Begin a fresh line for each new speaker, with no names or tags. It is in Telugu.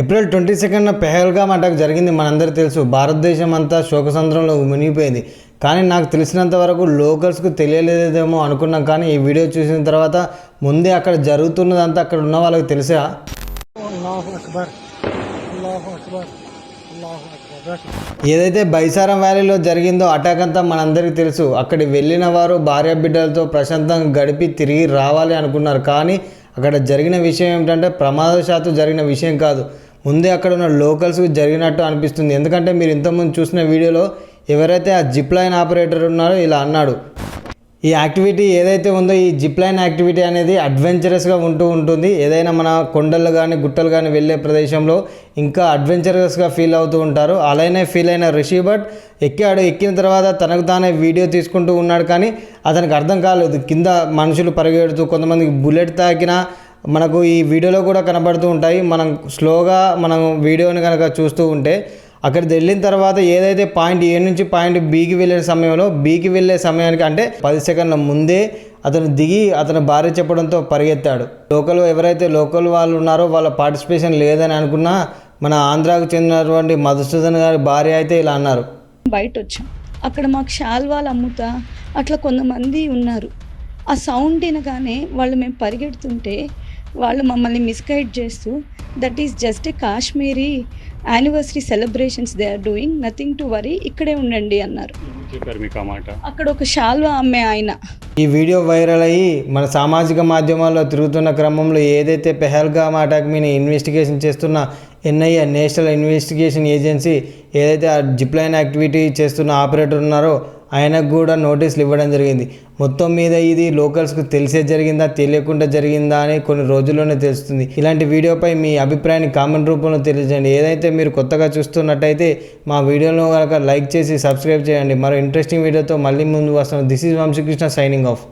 ఏప్రిల్ ట్వంటీ సెకండ్న పెహల్గామ్ అటాక్ జరిగింది. మనందరూ తెలుసు భారతదేశం అంతా శోకసంద్రంలో మునిగిపోయింది. కానీ నాకు తెలిసినంత వరకు లోకల్స్కు తెలియలేదేమో అనుకున్నాం. కానీ ఈ వీడియో చూసిన తర్వాత ముందే అక్కడ జరుగుతున్నదంతా అక్కడ ఉన్న వాళ్ళకి తెలుసా? ఏదైతే బైసారం వ్యాలీలో జరిగిందో అటాక్ అంతా మనందరికీ తెలుసు. అక్కడికి వెళ్ళిన వారు భార్య బిడ్డలతో ప్రశాంతంగా గడిపి తిరిగి రావాలి అనుకున్నారు. కానీ అక్కడ జరిగిన విషయం ఏమిటంటే ప్రమాదశాత్తు జరిగిన విషయం కాదు. ముందే అక్కడ ఉన్న లోకల్స్కి జరిగినట్టు అనిపిస్తుంది. ఎందుకంటే మీరు ఇంతకుముందు చూసిన వీడియోలో ఎవరైతే ఆ జిప్ లైన్ ఆపరేటర్ ఉన్నారో ఇలా అన్నాడు. ఈ యాక్టివిటీ ఏదైతే ఉందో ఈ జిప్ లైన్ యాక్టివిటీ అనేది అడ్వెంచరస్గా ఉంటూ ఉంటుంది. ఏదైనా మన కొండలు కానీ గుట్టలు కానీ వెళ్ళే ప్రదేశంలో ఇంకా అడ్వెంచరస్గా ఫీల్ అవుతూ ఉంటారు. అలానే ఫీల్ అయిన రిషి భట్ ఎక్కాడు ఎక్కిన తర్వాత తనకు తానే వీడియో తీసుకుంటూ ఉన్నాడు కానీ అతనికి అర్థం కాలేదు. కింద మనుషులు పరిగెడుతూ కొంతమందికి బుల్లెట్ తాకినా మనకు ఈ వీడియోలో కూడా కనబడుతూ ఉంటాయి. మనం స్లోగా మనం వీడియోని కనుక చూస్తూ ఉంటే అక్కడికి వెళ్ళిన తర్వాత ఏదైతే పాయింట్ ఏ నుంచి పాయింట్ బీకి వెళ్ళే సమయంలో బీకి వెళ్ళే సమయానికి అంటే పది సెకండ్ల ముందే అతను దిగి అతను భార్య చెప్పడంతో పరిగెత్తాడు. లోకల్ ఎవరైతే లోకల్ వాళ్ళు ఉన్నారో వాళ్ళ పార్టిసిపేషన్ లేదని అనుకున్నా మన ఆంధ్రాకు చెందినటువంటి మధుసూదన్ గారి భార్య అయితే ఇలా అన్నారు.
బయట వచ్చాం అక్కడ మాకు శాల్వాలు అమ్ముతా అట్లా కొంతమంది ఉన్నారు. ఆ సౌండ్ వినగానే వాళ్ళు మేము పరిగెడుతుంటే వాళ్ళు మమ్మల్ని మిస్గైడ్ చేస్తూ that is just a Kashmiri anniversary celebrations they are doing nothing to worry ఇక్కడే ఉండండి అన్నారు. అక్కడ ఒక శాల్వా అమ్మే ఆయన.
ఈ వీడియో వైరల్ అయ్యి మన సామాజిక మాధ్యమాల్లో తిరుగుతున్న క్రమంలో ఏదైతే పెహల్గామ్ అటాక్ మీద ఇన్వెస్టిగేషన్ చేస్తున్న ఎన్ఐఏ నేషనల్ ఇన్వెస్టిగేషన్ ఏజెన్సీ ఏదైతే ఆ జిప్ లైన్ యాక్టివిటీ చేస్తున్న ఆపరేటర్ ఉన్నారో ఆయనకు కూడా నోటీసులు ఇవ్వడం జరిగింది. మొత్తం మీద ఇది లోకల్స్కు తెలిసే జరిగిందా తెలియకుండా జరిగిందా అని కొన్ని రోజుల్లోనే తెలుస్తుంది. ఇలాంటి వీడియోపై మీ అభిప్రాయాన్ని కామెంట్ రూపంలో తెలియజేయండి. ఏదైతే మీరు కొత్తగా చూస్తున్నట్టయితే మా వీడియోను కనుక లైక్ చేసి సబ్స్క్రైబ్ చేయండి. మరో ఇంట్రెస్టింగ్ వీడియోతో మళ్ళీ ముందు వస్తాను. This is Vamshi Krishna signing off.